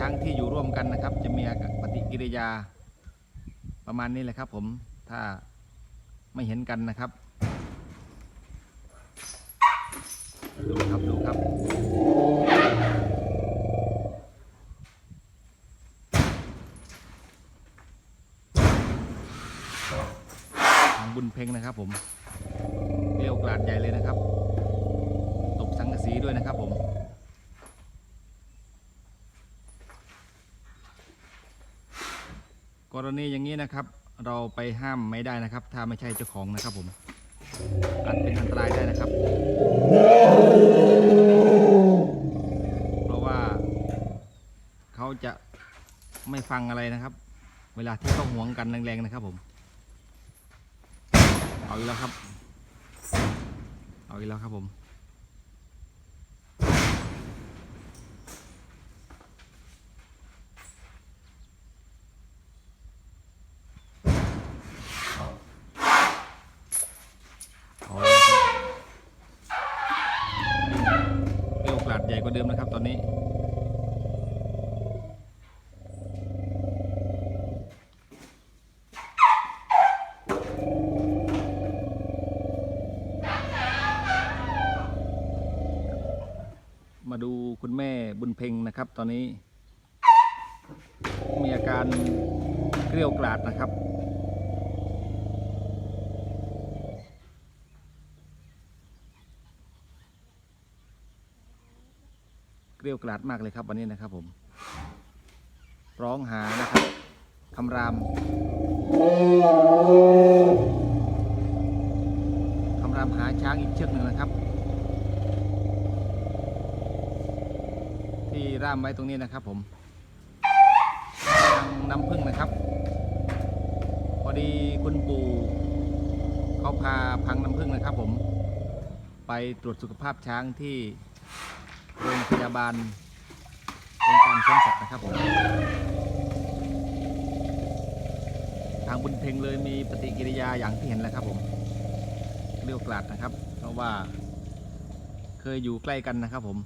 ช้างที่อยู่ร่วมกันนะครับ จะมีปฏิกิริยาประมาณนี้แหละครับ ผมถ้าไม่เห็นกันนะครับดูครับดูครับทางบุญเพ็งนะครับผมเกลียวกลาดใหญ่เลยนะครับ ตบสังกะสีด้วยนะครับผม กรณีอย่างนี้นะครับ เราไปห้ามไม่ได้นะครับ ถ้าไม่ใช่เจ้าของนะครับผมอาจเป็นอันตรายได้นะครับ เพราะว่า เขาจะไม่ฟังอะไรนะครับ เวลาที่เขาหวงกันแรงๆนะครับผม เอาอีกแล้วครับ เอาอีกแล้วครับผม เอาอีกแล้วครับเปรี้ยวกลาด ใหญ่กว่าเดิมนะครับตอนนี้ มาดูคุณแม่บุญเพ็งนะครับ ตอนนี้ มีอาการเกลี้ยวกราดนะครับ เกลียวกราดมากเลยครับวันนี้นะครับผม ร้องหานะครับคำรามคำรามหาช้างอีกเชือกหนึ่งนะครับ ที่ร่ามไว้ตรงนี้นะครับผมทางน้ำพึ่งนะครับ พอดีคุณปู่เขาพาพังน้ำพึ่งนะครับผม ไปตรวจสุขภาพช้างที่ โรงพยาบาลองค์การสวนสัตว์นะครับผมทางบุญเพ็งเลยมีปฏิกิริยาอย่างที่เห็นแล้วครับผมเรียวกลาดนะครับ เพราะว่า เคยอยู่ใกล้กันนะครับผม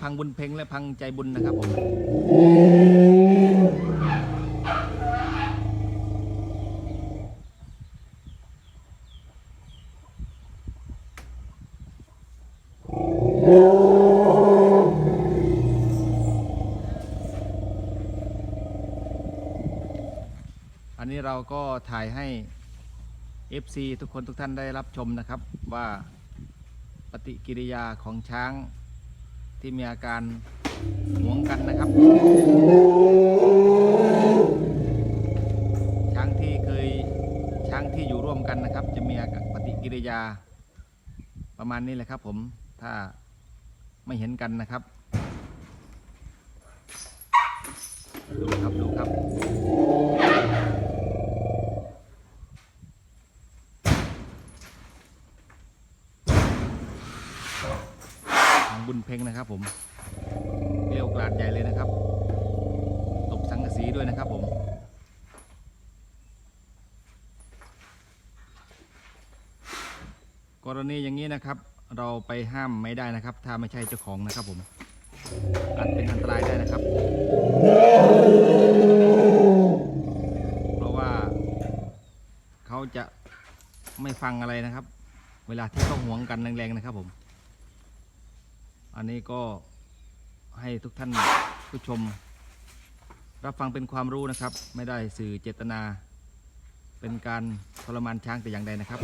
พังบุญเพ็งและพังใจบุญนะครับผมอันนี้เราก็ถ่ายให้ FC ทุกคนทุกท่านได้รับชมนะครับว่าปฏิกิริยาของช้าง ที่มีอาการหวงกันนะครับ ช้างที่เคยช้างที่อยู่ร่วมกันนะครับ จะมีอาการปฏิกิริยาประมาณนี้แหละครับ ผมถ้าไม่เห็นกันนะครับ ดูครับดูครับ ทาง บุญเพ็งนะครับ ผมเกลียวกลาดใหญ่เลยนะครับ ตบสังกะสีด้วยนะครับ ผมกรณีอย่างนี้นะครับ เราไปห้ามไม่ได้นะครับ ถ้าไม่ใช่เจ้าของนะครับ ผมอาจเป็นอันตรายได้นะครับ เพราะว่า เขาจะไม่ฟังอะไรนะครับ เวลาที่เขาหวงกันแรงๆนะครับผม อันนี้ก็ให้ทุกท่านผู้ชม รับฟังเป็นความรู้นะครับ ไม่ได้สื่อเจตนา เป็นการทรมานช้างแต่อย่างใดนะครับ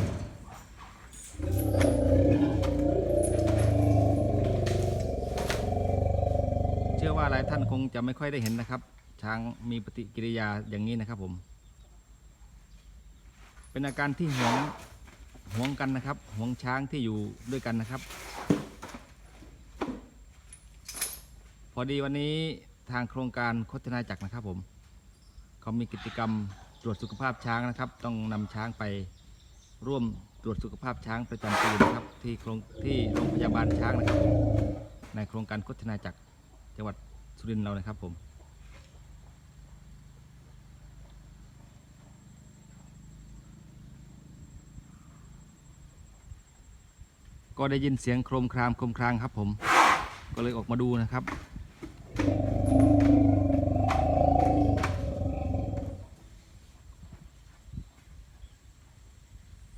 เชื่อว่าหลายท่านคงจะไม่ค่อยได้เห็นนะครับ ช้างมีปฏิกิริยาอย่างนี้นะครับผม เป็นอาการที่หวงหวงกันนะครับหวงช้างที่อยู่ด้วยกันนะครับ พอดีวันนี้ทางโครงการโคจนาจักรนะครับผมเขามีกิจกรรมตรวจสุขภาพช้างนะครับ ต้องนำช้างไปร่วมตรวจสุขภาพช้างประจำปีนะครับ ที่โรงที่โรงพยาบาลช้างนะครับ ในโครงการโคจนาจักรจังหวัดสุรินทร์เรานะครับผมก็ได้ยินเสียงโครมครามโครมครางครับผม ก็เลยออกมาดูนะครับ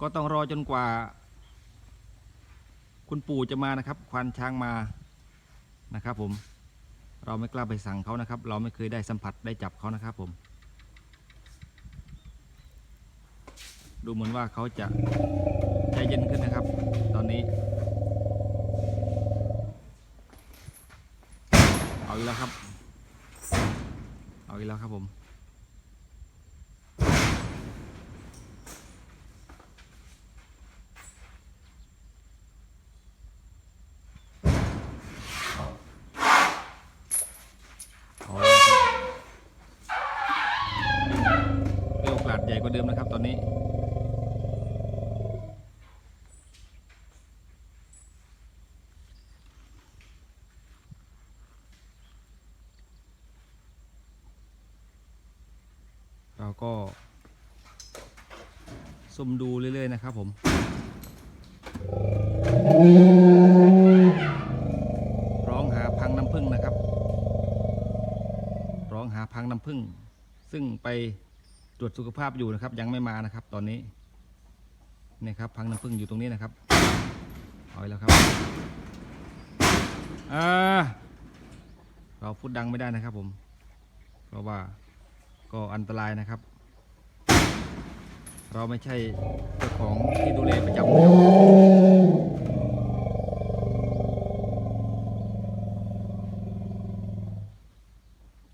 ก็ต้องรอจนกว่า คุณปู่จะมานะครับ ควานช้างมานะครับผมเราไม่กล้าไปสั่งเขานะครับ เราไม่เคยได้สัมผัสได้จับเขานะครับผม ดูเหมือนว่าเขาจะใจเย็นขึ้นนะครับ ตอนนี้ เอาอีกแล้วครับ เอีกแล้วครับผมเอาแล้วครับได้โอกาสใหญ่กว่าเดิมนะครับตอนนี้ เราก็ ซุ่มดูเรื่อยๆนะครับผมร้องหาพังน้ำผึ้งนะครับ ร้องหาพังน้ำผึ้งซึ่งไปตรวจสุขภาพอยู่นะครับ ยังไม่มานะครับ ตอนนี้นี่ครับพังน้ำผึ้งอยู่ตรงนี้นะครับเอาอีกแล้วครับอ่าเราพูดดังไม่ได้นะครับผม เพราะว่าก็อันตรายนะครับ เราไม่ใช่เจ้าของที่ดูแลประจำนะครับ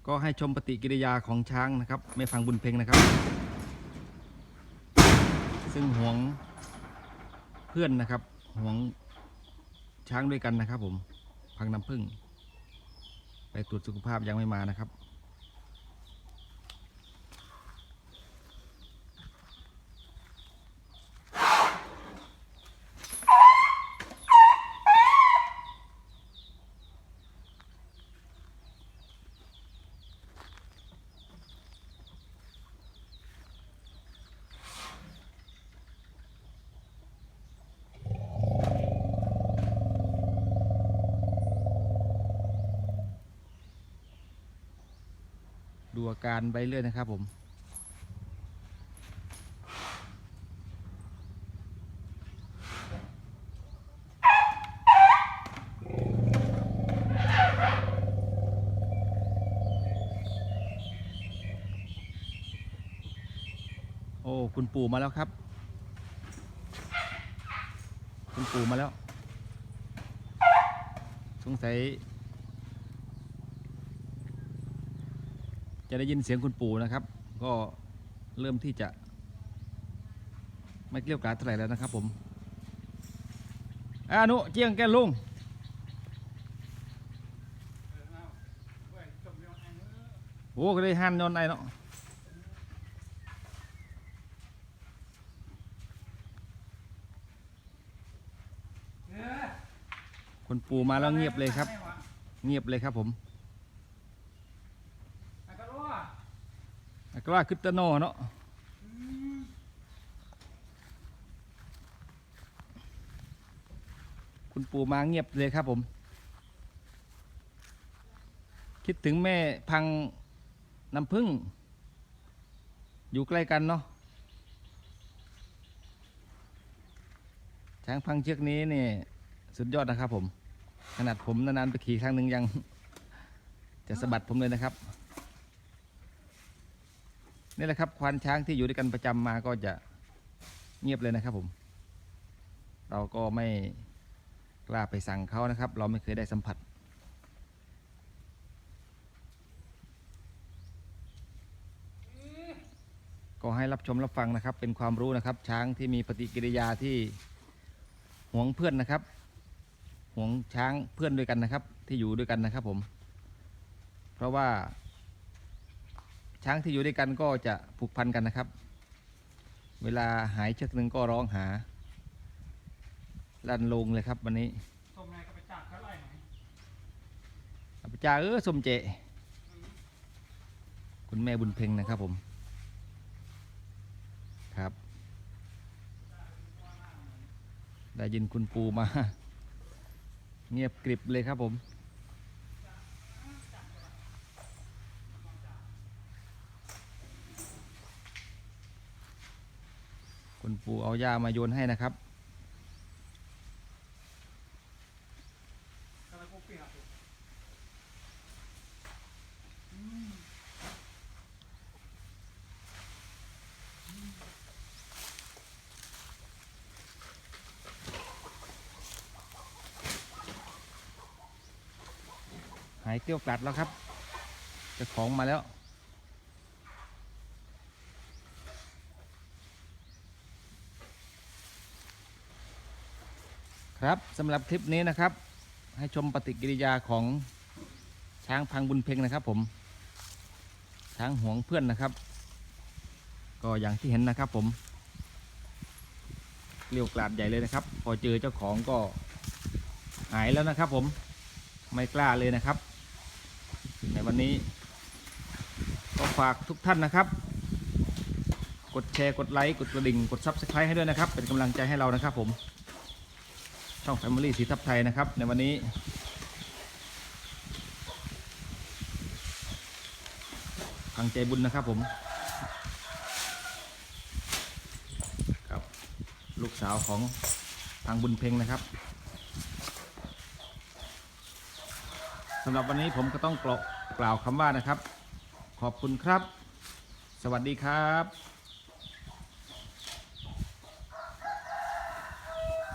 ก็ให้ชมปฏิกิริยาของช้างนะครับ ไม่ฟังบุญเพลงนะครับ ซึ่งห่วงเพื่อนนะครับห่วงช้างด้วยกันนะครับผมพังน้ำผึ้งไปตรวจสุขภาพยังไม่มานะครับ อาการไปเรื่อยนะครับผมโอ้คุณปู่มาแล้วครับ คุณปู่มาแล้ว สงสัย จะได้ยินเสียงคุณปู่นะครับ ก็เริ่มที่จะ ไม่เกลี้ยกล่อมเท่าไหร่แล้วนะครับผมอานุเจียงแกลุงโอ้ก็ได้หันนอนไอเนาะคุณปู่มาแล้วเงียบเลยครับ เงียบเลยครับผม อาก ราคึตโนเนาะคุณปู่มาเงียบเลยครับผม คิดถึงแม่พังน้ำพึ่ง อยู่ใกล้กันเนาะช้างพังเชือกนี้นี่สุดยอดนะครับผม ขนาดผมนานๆไปขี่ครั้งหนึ่งยัง จะสะบัดผมเลยนะครับ นี่แหละครับควานช้างที่อยู่ด้วยกันประจำมาก็จะเงียบเลยนะครับผม เราก็ไม่กล้าไปสั่งเขานะครับ เราไม่เคยได้สัมผัส ก็ให้รับชมรับฟังนะครับ เป็นความรู้นะครับ ช้างที่มีปฏิกิริยาที่ห่วงเพื่อนนะครับห่วงช้างเพื่อนด้วยกันนะครับ ที่อยู่ด้วยกันนะครับผม เพราะว่า ช้างที่อยู่ด้วยกันก็จะผูกพันกันนะครับ เวลาหายเชือกหนึ่งก็ร้องหา ลั่นลงเลยครับวันนี้สมนายกไปจับเขาไล่ไหนอาจาเออสมเจ คุณแม่บุญเพ็งนะครับผมครับ ได้ยินคุณปูมา เงียบกริบเลยครับผม คุณปูเอาหญ้ามาโยนให้นะครับหายเกลี้ยวกลัดแล้วครับจะของมาแล้ว ครับสำหรับคลิปนี้นะครับ ให้ชมปฏิกิริยาของช้างพังบุญเพ็งนะครับ ผม ช้างห่วงเพื่อนนะครับ ก็อย่างที่เห็นนะครับ ผมเกลี้ยวกลาดใหญ่เลยนะครับ พอเจอเจ้าของก็หายแล้วนะครับ ผมไม่กล้าเลยนะครับ ในวันนี้ ก็ฝากทุกท่านนะครับ กดแชร์กดไลค์กดกระดิ่งกดซับสไครต์ให้ด้วยนะครับ เป็นกำลังใจให้เรานะครับผม ช่อง Family สีทับไทยนะครับ ในวันนี้ พังใจบุญนะครับผม ครับ ลูกสาวของพังบุญเพ็งนะครับสำหรับวันนี้ผมก็ต้องกล่าวกล่าวคำว่านะครับ ขอบคุณครับ สวัสดีครับ